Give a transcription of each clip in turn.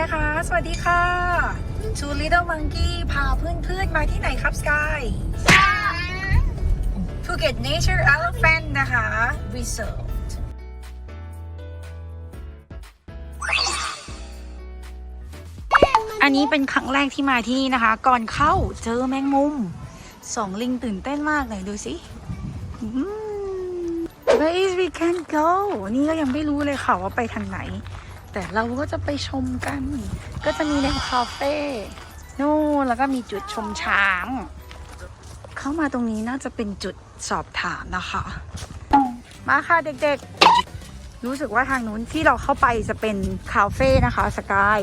นะคะ สวัสดีค่ะ Two Little Monkey พาเพื่อนๆมาที่ไหนครับ Sky Phuket Nature Elephant นะคะ Resort อันนี้เป็นครั้งแรกที่มาที่นี่นะคะ ก่อนเข้าเจอแมงมุมสองลิงตื่นเต้นมากไหนดูสิ Where is we can go นี่ก็ยังไม่รู้เลยค่ะว่าไปทางไหน แต่เราก็จะไปชมกัน ก็จะมีแนวคาเฟ่นู่นแล้วก็มีจุดชมช้าง เข้ามาตรงนี้น่าจะเป็นจุดสอบถามนะคะ มาค่ะเด็กๆ รู้สึกว่าทางนู้นที่เราเข้าไปจะเป็นคาเฟ่นะคะสกาย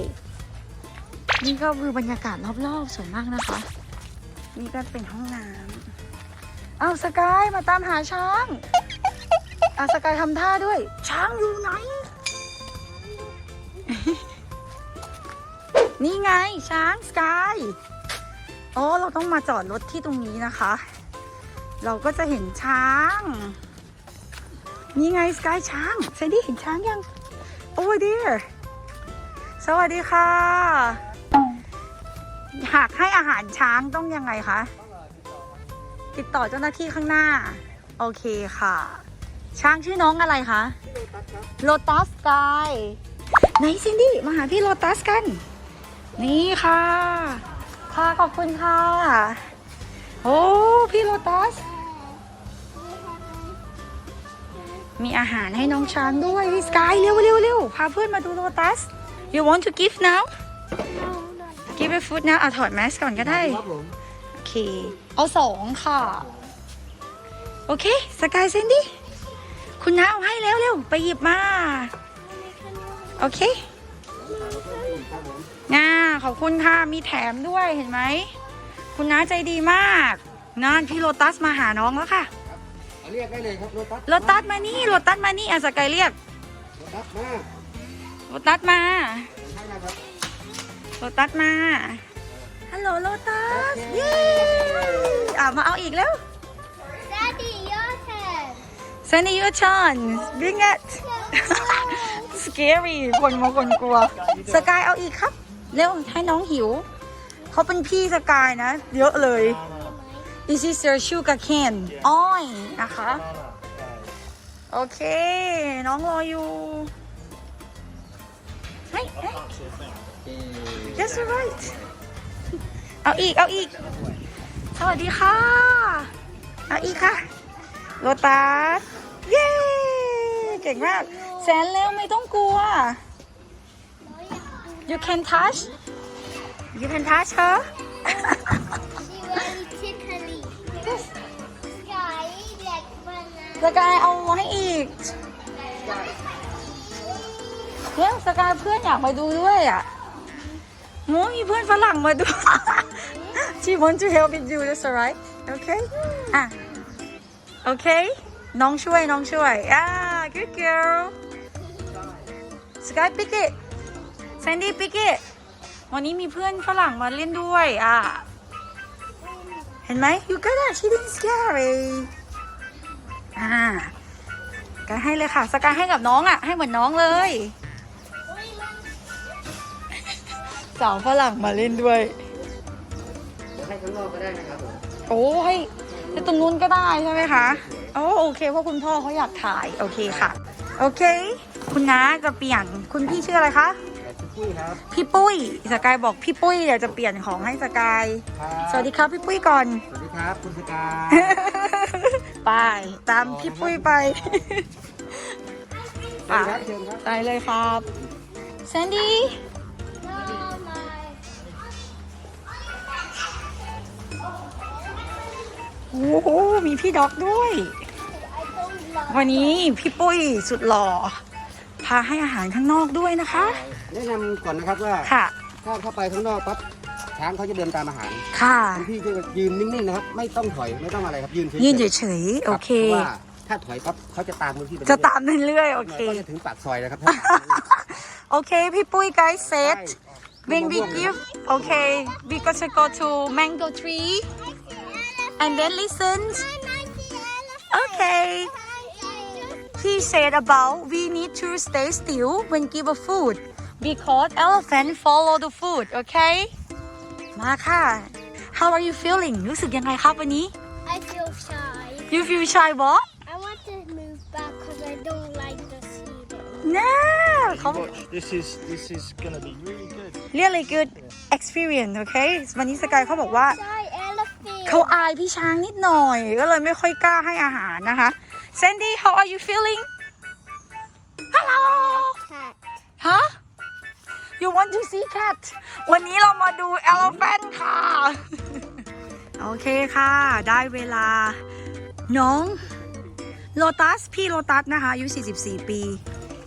นี่ก็คือบรรยากาศรอบๆสวยมากนะคะ นี่ก็เป็นห้องน้ำเอาสกายมาตามหาช้างอะสกายทำท่าด้วย ช้างอยู่ไหน นี่ไง ช้างสกายโอ้เราต้องมาจอดรถที่ตรงนี้นะคะ เราก็จะเห็นช้าง นี่ไงสกายช้างเซนดี้เห็นช้างยัง over there สวัสดีค่ะ หากให้อาหารช้างต้องยังไงคะ ติดต่อเจ้าหน้าที่ข้างหน้า โอเคค่ะ ช้างชื่อน้องอะไรคะ โลตัสกาย ไหนซินดี้มาหาพี่โลตัสกัน นี่ค่ะ ค่ะขอบคุณค่ะ โอ้พี่โลตัส มีอาหารให้น้องช้างด้วยพี่สกายเร็วเร็วเร็วพาเพื่อนมาดูโลตัส you want to give now give a food now เอาถอดแมสก่อนก็ได้ครับผมโอเค เอาสองค่ะ โอเค สกายเซนดี้คุณน้าเอาให้แล้วเร็วไปหยิบมา โอเคง่าขอบคุณค่ะมีแถมด้วยเห็นไหม คุณน้าใจดีมากงานพี่โลตัสมาหาน้องแล้วค่ะเอาเรียกได้เลยครับรถตัสโลตัสมานี่โลตัสมานี่อะสกายเรียกรถตัสมาโลตัสมาใช่นะครับโลตัสมาฮัลโหลโลตัสเย้อะมาเอาอีกแล้ว Daddy, your turn. Sandy your chance bring it scary คนมาคนกลัว สกายเอาอีกครับ เร็วให้น้องหิว เขาเป็นพี่สกายนะ เยอะเลย This is your sugar cane อ้อยนะคะ โอเค น้องรออยู่เฮ้ยเฮ้ย That's right เอาอีก เอาอีก สวัสดีค่ะ เอาอีกค่ะ โลตัส เย้ เก่งมาก แสนเร็วไม่ต้องกลัว you can touch you can touch her She very tickly. Sky, like banana. สกายเอาให้อีกเฮ้ยสกายเพื่อนอยากมาดูด้วยอะโมมีเพื่อนฝรั่งมาดู she want to help with you that's alright okay อะโอเคน้องช่วยน้องช่วยอ่า good girl Sky pick it Sandy pick it วันนี้มีเพื่อนฝรั่งมาเล่นด้วยอะ เห็นไหม you got it she didn't scary อ่าก็ให้เลยค่ะ สกายให้กับน้องอะ ให้เหมือนน้องเลยสาวฝรั่งมาเล่นด้วย ให้ข้างนอกก็ได้นะครับผมโอ้ให้ไปตรงนู้นก็ได้ใช่ไหมคะ โอ้โอเคเพราะคุณพ่อเขาอยากถ่าย โอเคค่ะ โอเค คุณน้าจะเปลี่ยนคุณพี่ชื่ออะไรคะแต่ชุดปุ้ยครับพี่ปุ้ยสกายบอกพี่ปุ้ยเดี๋ยวจะเปลี่ยนของให้สกายครับสวัสดีครับพี่ปุ้ยก่อน สวัสดีครับคุณสกายไปตามพี่ปุ้ยไปเชิญครับเชิญครับไปเลยครับแซนดี้ No, my. โอ้โหมีพี่ด็อกด้วย I don't love วันนี้พี่ปุ้ยสุดหล่อ พาให้อาหารข้างนอกด้วยนะคะ แนะนำก่อนนะครับว่าค่ะ ถ้าเข้าไปข้างนอกปั๊บช้างเขาจะเดินตามอาหารค่ะ คุณพี่ก็ยืนนิ่งๆนะครับไม่ต้องถอยไม่ต้องอะไรครับยืนเฉยๆยืนเฉยๆโอเคพราะว่าถ้าถอยปั๊บเขาจะตามคุณพี่ไปจะตามเรื่อยๆโอโอเคเค ก็จะถึงปากซอยแล้วครับ โอเค พี่ปุ้ย guys set ใช่ when we give okay we got to go to mango tree and then listen okay he said about we need to stay still when give a food because elephant follow the food okay มาค่ะ how are you feeling รู้สึกยังไงครับวันนี้ I feel shy. you feel shy บอ I want to move back because I don't like the cedar. น่าเขา Watch, this is this is gonna be really good. really good experience okay วันนี้สกายเขาบอกว่า Shy elephant. เขาอายพี่ช้างนิดหน่อย ก็เลยไม่ค่อยกล้าให้อาหารนะคะ Sandy how are you feeling hello Cat. ฮะ you want to see cat วันนี้เรามาดู elephant ค่ะ โอเคค่ะ ได้เวลา น้องโลตัสพี่โลตัสนะคะอายุ 44 ปี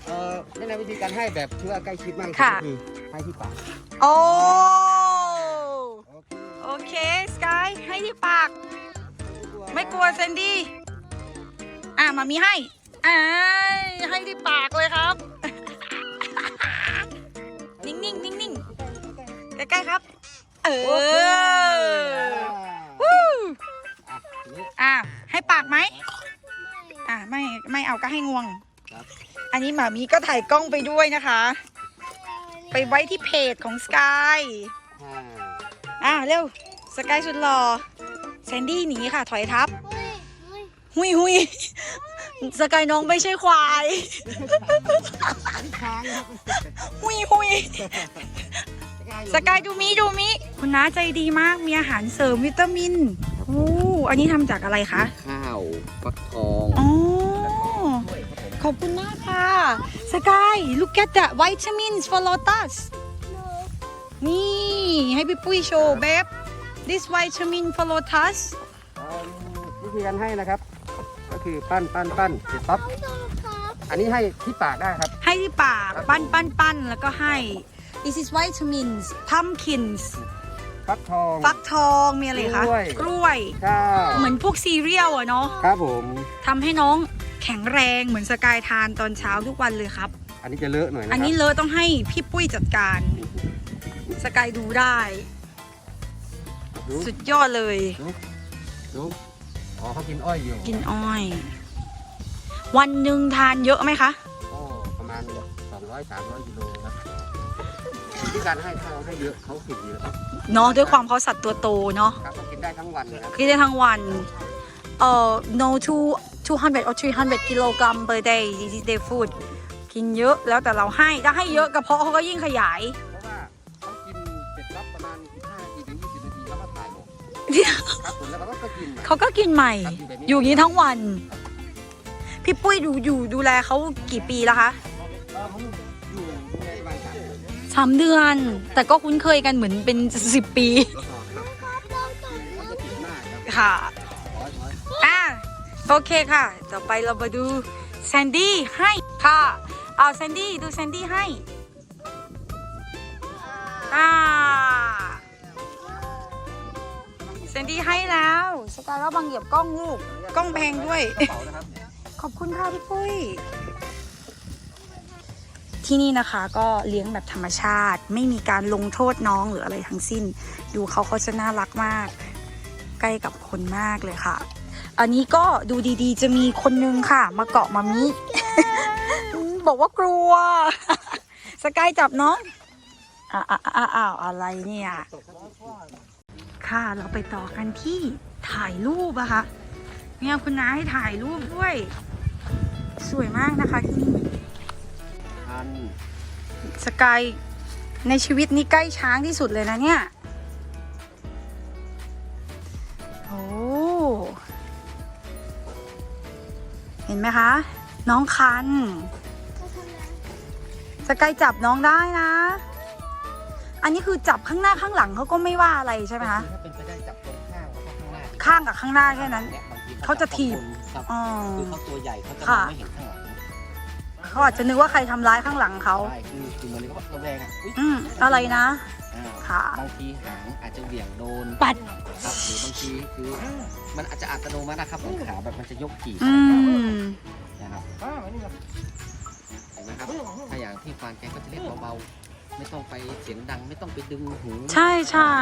เอ่อแนะนำวิธีการให้แบบเพื่อใกล้ชิดมากที่สุดค่ะก็คือให้ที่ปากโอ้โอเคโอเค สกาย ให้ที่ปาก ไม่กลัวเซนดี้ อะมามีให้อ่าให้ที่ปากเลยครับ นิ่งๆนิ่งๆใกล้ๆครับ เออวู้อะทีนี้อะให้ปากไหมอะไม่ไม่เอาก็ให้งวงครับอันนี้หมามีก็ถ่ายกล้องไปด้วยนะคะ ไปไว้ที่เพจของสกายอ่าอะเร็วสกายสุดหล่อแซนดี้หนีค่ะถอยทับ หุยหุย สกายน้องไม่ใช่ควายช้างครับหุยหุยสกายดูมีดูมีคุณน้าใจดีมากมีอาหารเสริมวิตามินโอ้อันนี้ทำจากอะไรคะข้าวฟักทองอ๋อขอบคุณมากค่ะสกาย look at the vitamins for lotus นี่ให้พี่ปุ้ยโชว์เบบ this vitamin for lotus เอิ่มวิธีการให้นะครับก็ คือปั้นปั้นปั้นเสร็จปั๊บอันนี้ให้ที่ปากได้ครับ ให้ที่ปากปั้นปั้นปั้นแล้วก็ให้ this is vitamins pumpkins ฟักทอง ฟักทองมีอะไรคะ กล้วยกล้วยข้าวเหมือนพวกซีเรียลอะเนาะ ครับผมทำให้น้องแข็งแรงเหมือนสกายทานตอนเช้าทุกวันเลยครับ อันนี้จะเลอะหน่อยนะคอัรันนี้เลอะต้องให้พี่ปุ้ยจัดการ สกายดูได้ดูสุดยอดเลย ดู อ๋อเขากินอ้อยอยู่กินอ้อย วันหนึ่งทานเยอะไหมคะ ก็ประมาณ200 300กิโลครับวิธีการให้ข้าวให้เยอะเขากินดีแล้วครับเนาะด้วยความเขาสัตว์ตัวโตเนาะครับเขากินได้ทั้งวันนะครับกินได้ทั้งวันเอ่อ no two 200 or 300กิโลกรัม per day this is their food กินเยอะแล้วแต่เราให้ถ้าให้เยอะกระเพาะเขาก็ยิ่งขยายายลงครับผมแล้วเขาก็กิน เขาก็กินใหม่ ครับอยู่แบบนี้ อยู่อย่างนี้ทั้งวัน พี่ปุ้ยดูอยู่ดูแลเขากี่ปีแล้วคะเอ่อผมอยู่ในบ้านกันสามเดือน แต่ก็คุ้นเคยกันเหมือนเป็นสิบปีแล้วก็ครับเขาจะกินมากครับค่ะร้อยร้อยอะโอเคค่ะ ต่อไปเรามาดูแซนดี้ให้ค่ะ เอาแซนดี้ดูแซนดี้ให้อ่าแซ นดี้ให้แล้วสกายแล้วบังเหยียบกล้องลูกกล้องแพงด้วย กระเป๋านะครับ ขอบคุณค่ะพี่ปุ้ย ที่นี่นะคะก็เลี้ยงแบบธรรมชาติ ไม่มีการลงโทษน้องหรืออะไรทั้งสิ้น ดูเขาเขาจะน่ารักมาก ใกล้กับคนมากเลยค่ะ อันนี้ก็ดูดีๆ จะมีคนนึงค่ะ มาเกาะมามิ บอกว่ากลัว สกายจับน้องอ้าวอ้าวอ้าวอ้าวอะไรเนี่ย ค่ะ เราไปต่อกันที่ถ่ายรูปอะค่ะเนี่ยคุณน้าให้ถ่ายรูปด้วย สวยมากนะคะที่นี่อันสกายในชีวิตนี้ใกล้ช้างที่สุดเลยนะเนี่ยโอ้เห็นไหมคะ น้องคันสกายจับน้องได้นะ อันนี้คือจับข้างหน้าข้างหลังเขาก็ไม่ว่าอะไรใช่ไหมคะถ้าเป็นไปได้จับตรงข้างแล้วก็ข้างหน้าข้างกับข้างหน้าแค่นั้นเนี่ยบงทีเขาจะถีบครับอ๋อ คือเขาตัวใหญ่เขาจะมค่ะองไม่เห็นข้างหลังเขาอาจจะนึกว่าใครทำร้ายข้างหลังเขา ใช่คือคือเหมือนเขาระแวงอะอุ๊ยอืมอะไรนะ อ่าค่ะ บางทีหางอาจจะเหวี่ยงโดนปัด ครับหรือบางทีคือมันอาจจะอัตโนมัตินะครับของขาแบบมันจะยกขี่อืม นะครับเห็นไหมครับถ้าอย่างที่ฟานแกก็จะเล่นเบาๆ ไม่ต้องไปเสียงดังไม่ต้องไปดึงหูใช่ใช่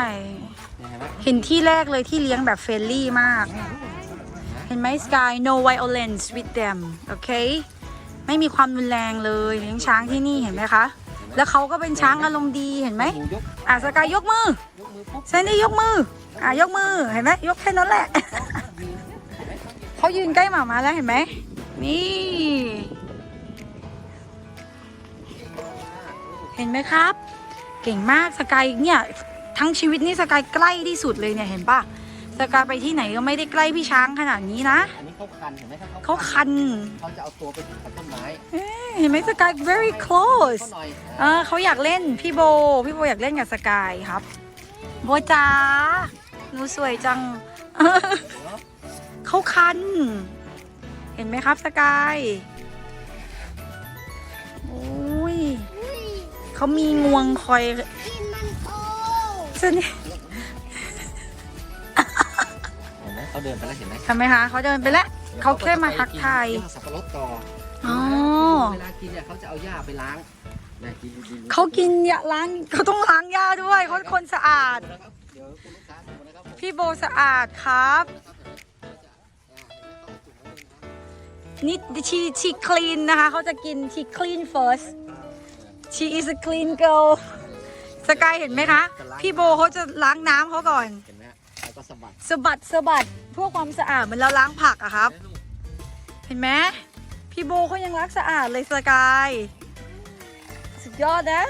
เนี่ยเห็นไหมเห็นที่แรกเลยที่เลี้ยงแบบเฟรนลี่มาก เห็นไหมสกาย no violence with them โอเค ไม่มีความรุนแรงเลยเลี้ยงช้างที่นี่เห็นไหมคะเห็นไหมแล้วเขาก็เป็นช้างอารมณ์ดีเห็นไหมหนูยกอะสกายยกมือยกมือปุ๊บแซนดี้ยกมืออะยกมือเห็นไหมยกแค่นั้นแหละ เขายืนใกล้หมามาแล้วเห็นไหมนี่ เห็นไหมครับ เก่งมากสกายเนี่ยทั้งชีวิตนี่สกายใกล้ที่สุดเลยเนี่ยเห็นปะสกายไปที่ไหนก็ไม่ได้ใกล้พี่ช้างขนาดนี้นะ อันนี้เขาคันเห็นไหมถ้าเขาคันเขาจะเอาตัวไปกับต้นไม้เอ๊ะเห็นไหมสกาย very close เขาหน่อยเออเขาอยากเล่นพี่โบ พี่โบอยากเล่นกับสกายครับ โบจ๋าหนูสวยจังเขาคัน เห็นไหมครับสกาย เขามีงวงคอยกินมันโตสนิทเห็นไหมเขาเดินไปแล้วเห็นไหมทำไหมคะเขาเดินไปแล้วเขาแค่มาทักทายหญ้สับปะรดต่ออ๋อเวลากินเนี่ยเขาจะเอาหญ้าไปล้างนะกินกินเขากินยาล้างเขาต้องล้างยาด้วยเขาคนสะอาดนะครับเดี๋ยวคุณลูกค้าดูนะครับผมพี่โบสะอาดครับ นี่ชีชีคลีนนะคะเขาจะกินชีคลีน first she is a clean girl สกายเห็นไหมคะ พี่โบเขาจะล้างน้ำเขาก่อน เห็นไหมฮะแล้วก็สะบัดสะบัดสะบัดเพื่อความสะอาดเหมือนเราล้างผักอะครับนะลูกเห็นไหมพี่โบเขายังรักสะอาดเลยสกาย สุดยอดนะ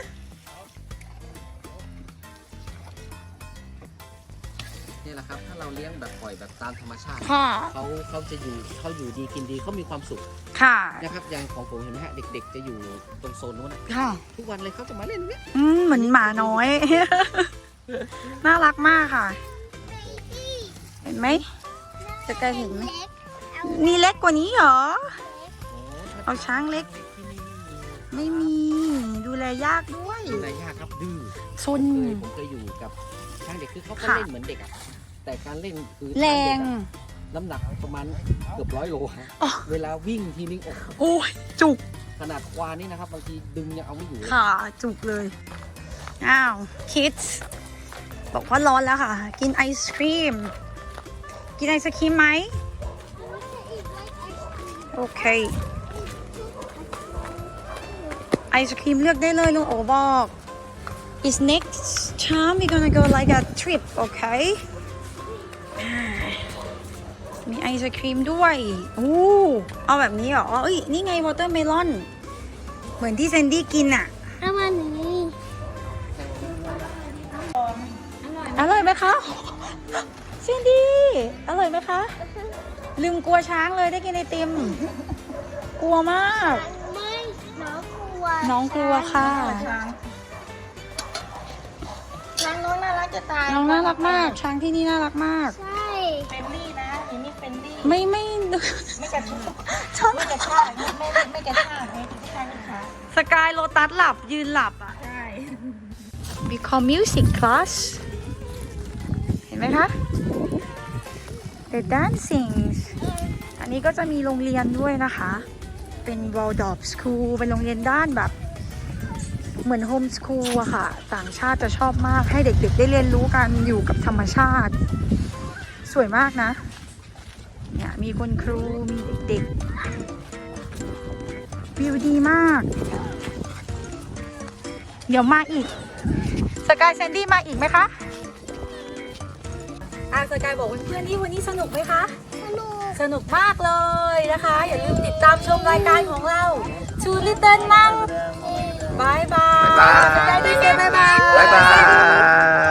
นี่แหละครับ ถ้าเราเลี้ยงแบบปล่อยแบบตามธรรมชาติค่ะ เขาเขาจะอยู่เขาอยู่ดีกินดีเขามีความสุขค่ะ นะครับอย่างของผมเห็นไหมฮะเด็ก ๆ จะอยู่ตรงโซนนู้นนะค่ะ ทุกวันเลยเขาจะมาเล่นตรงเนี้ยอืมเหมือนหมาน้อย น่ารักมากค่ะ เห็นไหมสกายเห็นไหมเล็กเอามีเล็กกว่านี้เหรอ โอ้เอาช้างเล็ก ที่นี่ไม่มี ดูแลยากด้วย ดูแลยากครับดื้อซนเคยผมเคยอยู่กับช้างเด็กคือเขาก็ค่ะ เล่นเหมือนเด็กอะ แต่การเล่นคือแรงช้าเด็กอะน้ำหนักประมาณเกือบร้อยโลฮะอ๋อ เวลาวิ่งทีนึงโอ้โหโอ้ยจุกขนาดควานนี่นะครับบางทีดึงยังเอาไม่อยู่เลยค่ะจุกเลย อ้าว คิดบอกว่าร้อนแล้วค่ะ กินไอศครีม กินไอศครีมไหมโอเค ไอศครีมเลือกได้เลยลุงโอบอก is next time we're gonna go like a trip okay มีไอศครีมด้วยอู้เอาแบบนี้เหรอเอ้ย นี่ไงวอเตอร์เมลอน เหมือนที่แซนดี้กินอะเอามาหนึ่งอร่อยไหมคะแซนดี้ อร่อยไหมคะ ลืมกลัวช้างเลยได้กินไอติม กลัวมาก ไม่น้องกลัว น้องกลัวค่ะ ช้ จะตายน้องน่ารักมาก ช้างที่นี่น่ารักมาก ใช่เป็นลี่นะอันนี้เป็นลี่ไม่ไม่ ไม่กระชุบชอบไม่กระชากไม่ไม่ไม่กระชากไม่กระชากนะคะสกายโลตัสหลับยืนหลับอะ ใช่ We call music class เห็นไหมคะ The dancing อันนี้ก็จะมีโรงเรียนด้วยนะคะ เป็น Waldorf School เป็นโรงเรียนด้านแบบ เหมือนโฮมส o ูลอะค่ะ ต่างชาติจะชอบมากให้เด็กๆ ได้เรียนรู้กันอยู่กับธรรมชาติ สวยมากนะ เนี่ยมีคุณครูมีเด็กๆวิวดีมาก เดี๋ยวมาอีก สกายแซนดี้มาอีกไหมคะอาสกายบอกเพื่อนๆที่วันนี้สนุกไหมคะ สนุก สนุกมากเลยนะคะ อย่าลืมติดตามชมรายการของเราชูลิ บายบายบ๊ายบาย บ๊ายบายบ๊ายบาย